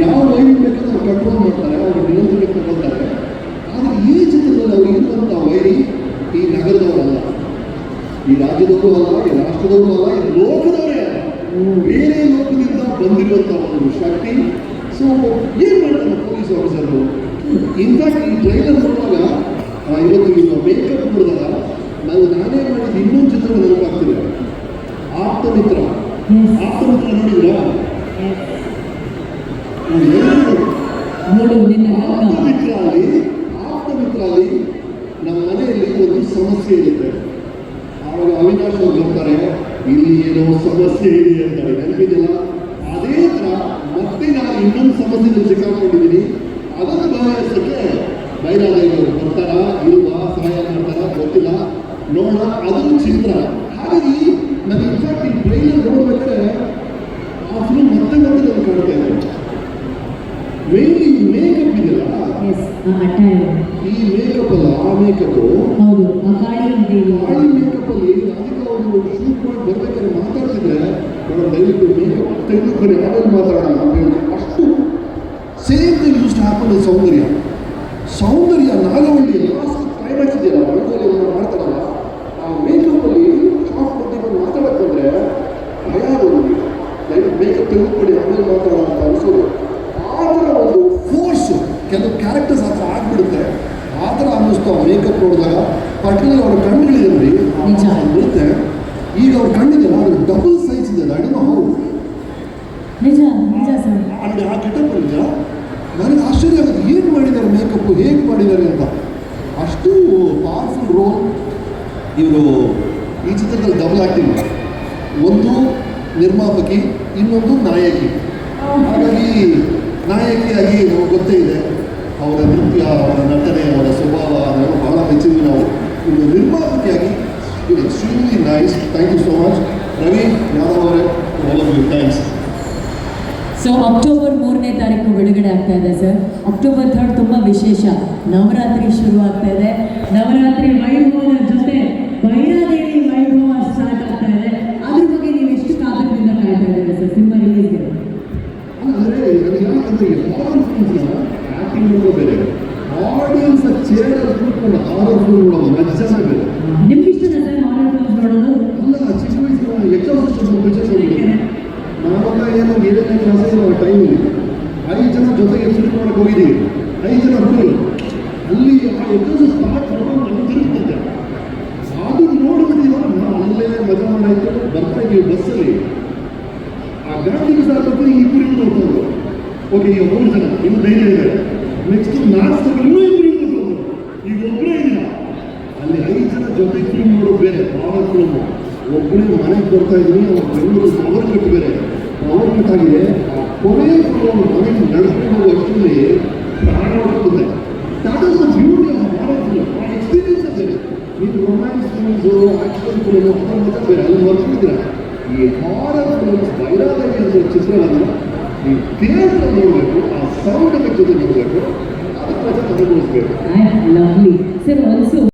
ಯಾವ ವೈರಿ ಬೇಕಾದ್ರೆ ಅವ್ರು ಕಂಟ್ರೋಲ್ ಮಾಡ್ತಾರೆ ಅವ್ರು ನಿಯಂತ್ರಣಕ್ಕೆ ತಗೊಳ್ತಾರೆ ಆದರೆ ಈ ಚಿತ್ರದಲ್ಲಿ ಅವ್ರು ಇರುವಂಥ ವೈರಿ ಈ ನಗರದವರಲ್ಲ. ಈ ರಾಜ್ಯದವರು ಅಲ್ಲ ಈ ರಾಷ್ಟ್ರದವರು ಅಲ್ಲ ಈ ಲೋಕದವರೇ ಅಲ್ಲ. ಬೇರೆ ಲೋಕದಿಂದ ಬಂದಿರುವಂಥ ಒಂದು ಶಕ್ತಿ. ಸೊ ಏನು ಮಾಡ್ತಾರೆ ಪೊಲೀಸ್ ಆಫೀಸರು ಇನ್ಫ್ಯಾಕ್ಟ್ ಈ ಟ್ರೈಲರ್ ನೋಡುವಾಗ ಆ, ಇವತ್ತು ಈಗ ಮೇಕಪ್ ನೋಡಿದಾಗ ನಾನು ನಾನೇ ಮಾಡಿದ ಇನ್ನೊಂದು ಚಿತ್ರ ನೆನಪಾಗ್ತಿದೆ. ಆಪ್ತ ಮಿತ್ರ Yes. ಆಪ್ತ ಮಿತ್ರ ನೋಡಿದ್ರಾ ನೋಡಿ, ನಿನ್ನ ಆಪ್ತ ಲಗ್ನ ಮಿತ್ರ ಅಲ್ಲಿ ಆಪ್ತ ಮಿತ್ರ ಅಲ್ಲಿ ನಮ್ಮ ಮನೆಯಲ್ಲಿ ಒಂದು ಸಮಸ್ಯೆ ಇದೆ. ಆವಾಗ ಅವಿನಾಶ್ ಬರ್ತಾರೆ ಇಲ್ಲಿ ಏನೋ ಸಮಸ್ಯೆ ಇದೆ ಅಂತಾರೆ. ನೆನಪಿದೆಲ್ಲ ಅದೇ ಥರ ಮತ್ತೆ ನಾನು ಇನ್ನೊಂದು ಸಮಸ್ಯೆ ಸಿಕ್ಕಾಕೊಂಡಿದ್ದೀನಿ. ಅದನ್ನು ಬಗೆಹರಿಸಕ್ಕೆ ಬೈರಾದೇವರು ಅವರು ಬರ್ತಾರಾ? ಇಲ್ವಾ? ಸಹಾಯ ಮಾಡ್ತಾರಾ? ಗೊತ್ತಿಲ್ಲ. ನೋಡೋಣ. ಅದೊಂದು ಚಿತ್ರ. ಹಾಗಾಗಿ ನನಗೆ ಇನ್ಫ್ಯಾಕ್ಟ್ ಈ ಟ್ರೈಲರ್ ನೋಡ್ಬೇಕಾದ್ರೆ ಆ ಫಿಲ್ಮ್ ಮತ್ತೆ ಮತ್ತೆ ನನಗೆ ಕಾಣ್ತಾ ಇದೆ ಮೇನ್ಲಿ ಮೇಕಪ್ ಇದೆಯಲ್ಲ ಎಸ್ ಅಟ್ಟಾಯ ಈ ಮೇಕಪ್ ಅಲ್ಲ ಆ ಮೇಕಪ್ ಹೌದು ಆ ಕಾಳಿ ದೇವಿ ಕಾಳಿ ಮೇಕಪ್ ಅಲ್ಲಿ ರಾಧಿಕಾ ಅವರು ಶೂಟ್ ಮಾಡಿ ಬರ್ಬೇಕಾದ್ರೆ ಮಾತಾಡ್ತಿದ್ರೆ ಮೇಡಮ್ ದಯವಿಟ್ಟು ಮೇಕಪ್ ತೆಗೆದುಕೊಂಡು ಆಮೇಲೆ ಮಾತಾಡೋಣ ಅಂತ ಹೇಳಿ. ಅಷ್ಟು same thing used to happen Soundarya. Soundarya Nagavalli last climax ಇದೆಯಲ್ಲ ರಂಗೋಲಿ ಎಲ್ಲ ಮಾಡ್ತಾರಲ್ಲ ಆ ಮೇಕಪ್ ಅಲ್ಲಿ ಶಾರ್ಟ್ ಬಗ್ಗೆ ಬಂದು ಮಾತಾಡಕ್ಕೆ ಬಂದ್ರೆ ಭಯ ಆಗೋದು. ದಯವಿಟ್ಟು ಮೇಕಪ್ ತೆಗೆದುಕೊಡಿ ಆಮೇಲೆ ಮಾತಾಡೋಣ ಅಂತ ಅನಿಸೋದು. ಕೆಲವು ಕ್ಯಾರೆಕ್ಟರ್ಸ್ ಆ ಥರ ಆಗ್ಬಿಡುತ್ತೆ. ಆ ಥರ ಅನ್ನಿಸ್ತು ಆ ಮೇಕಪ್ ನೋಡಿದಾಗ. ಪರ್ಟಿಕ್ಯುಲರ್ ಅವ್ರ ಕಣ್ಣುಗಳಿದೆ ನೋಡಿ ನಿಜ. ಬರುತ್ತೆ ಈಗ ಅವ್ರ ಕಣ್ಣಿದೆಯಲ್ಲ ಅದು ಡಬಲ್ ಸೈಜ್ ಇದೆ ಐ ಹೌದು ನೋ ಹೌ ನಿಜ ನಿಜ ಸರ್. ಅಲ್ಲಿ ಆ ಗೆಟಪ್ ಇದೆಯಾ ನನಗೆ ಆಶ್ಚರ್ಯ ಆಗುತ್ತೆ ಏನು ಮಾಡಿದ್ದಾರೆ ಮೇಕಪ್ ಹೇಗೆ ಮಾಡಿದ್ದಾರೆ ಅಂತ. ಅಷ್ಟು ಪವರ್ಫುಲ್ ರೋಲ್ ಇವರು ಈ ಚಿತ್ರದಲ್ಲಿ ಡಬಲ್ ಆ್ಯಕ್ಟಿಂಗ್ ಒಂದು ನಿರ್ಮಾಪಕಿ ಇನ್ನೊಂದು ನಾಯಕಿ. ಹಾಗಾಗಿ ನಾಯಕಿಯಾಗಿ ನಮಗೆ ಬಹಳ ಮೆಚ್ಚಿದ್ವಿ ನಾವು ಇನ್ನು ನಿರ್ಮಾಪಕಿಯಾಗಿ ಇದು extremely nice thank you so much Ravi Yadav ಅವರೇ all of you thanks so October ಮೂರನೇ ತಾರೀಕು ಬಿಡುಗಡೆ ಆಗ್ತಾ ಇದೆ ಸರ್ ಅಕ್ಟೋಬರ್ ಥರ್ಡ್ ತುಂಬ ವಿಶೇಷ ನವರಾತ್ರಿ ಶುರು ಆಗ್ತಾ ಇದೆ ನವರಾತ್ರಿ ವೈಭವದ ಜೊತೆ ಭೈರಾದೇವಿ ವೈಭವ ಸ್ಟಾರ್ಟ್ ಆಗ್ತಾ ಇದೆ ಅದ್ರ ಬಗ್ಗೆ ನೀವು ಎಷ್ಟು ಕಾತರದಿಂದ ಕಾಯ್ತಾ ಇದ್ದೀರಾ ಸರ್ ಸಿನಿಮಾ ರಿಲೀಸ್ಗೆ ಅಂದರೆ ನನಗೆ ಯಾಕಂದ್ರೆ ಹಾರರ್ ಫಿಲ್ಮ್ಸ್ನ ಆ್ಯಕ್ಟಿಂಗ್ ನೋಡೋ ಬೇರೆ ಏನೋ ಏಳನೇ ಕ್ಲಾಸ್ ಟೈಮಲ್ಲಿ ಐದು ಜನ ಜೊತೆಗೆ ಮಾಡಕ್ಕೆ ಹೋಗಿದ್ದೀವಿ. ಐದು ಜನ ಹುಡುಗರು ಅಲ್ಲಿ ಆ ಎಕ್ಸಾಮ್ ಸ್ಟಾರ್ಟ್ ಮಾಡೋದು ನಮ್ಗೆ ತಿರುಗ್ತದೆ ಅದು ನೋಡ್ಬಿಟ್ಟಿಲ್ಲ ನಾವು ಅಲ್ಲೇ ಮಜಾ ಮಾಡಾಯ್ತು ಬರ್ತಾ ಇದ್ದೀವಿ ಬಸ್ಸಲ್ಲಿ ಆ ಗಾಡಿ ಸಾಕು ಇಬ್ಬರು ನೋಡ್ಕೊಂಡು ಓಕೆ ಈಗ ಮೂರು ಜನ ಇನ್ನು ಧೈರ್ಯ ಇದೆ. ನೆಕ್ಸ್ಟ್ ನಾಲ್ಕು ಇನ್ನೂ ಇಬ್ಬರು ನೋಡ್ಕೊಂಡು ಈಗ ಒಬ್ಬರೇ ಇಲ್ಲ ಅಲ್ಲಿ ಐದು ಜನ ಜೊತೆ ಫಿಲ್ಮ್ ನೋಡೋದು ಬೇರೆ ಪವರ್ ಫಿಲ್ಮ್ ಒಬ್ಬರೇ ಮನೆಗೆ ಬರ್ತಾ ಇದ್ದೀನಿ, ಅವ್ರ ಬೆಂಗಳೂರು ಪವರ್ ಕಟ್ ಬೇರೆ. ಪವರ್ ಕಟ್ ಆಗಿದೆ ಕೊನೆಯ ಕೊನೆ ಫಿಲ್ಮ್ ಮನೆಗೆ ನಡ್ಕೊಂಡು ಅಷ್ಟರಲ್ಲಿ ಪ್ರಾಣ ಹೋಗ್ತದೆ ದಟ್ ಎಕ್ಸ್ಪೀರಿಯನ್ಸ್ ಈ ಸೌಂಡ್ ಜೊತೆ ಲವ್ಲಿ ಸರ್ ಆಲ್ಸೋ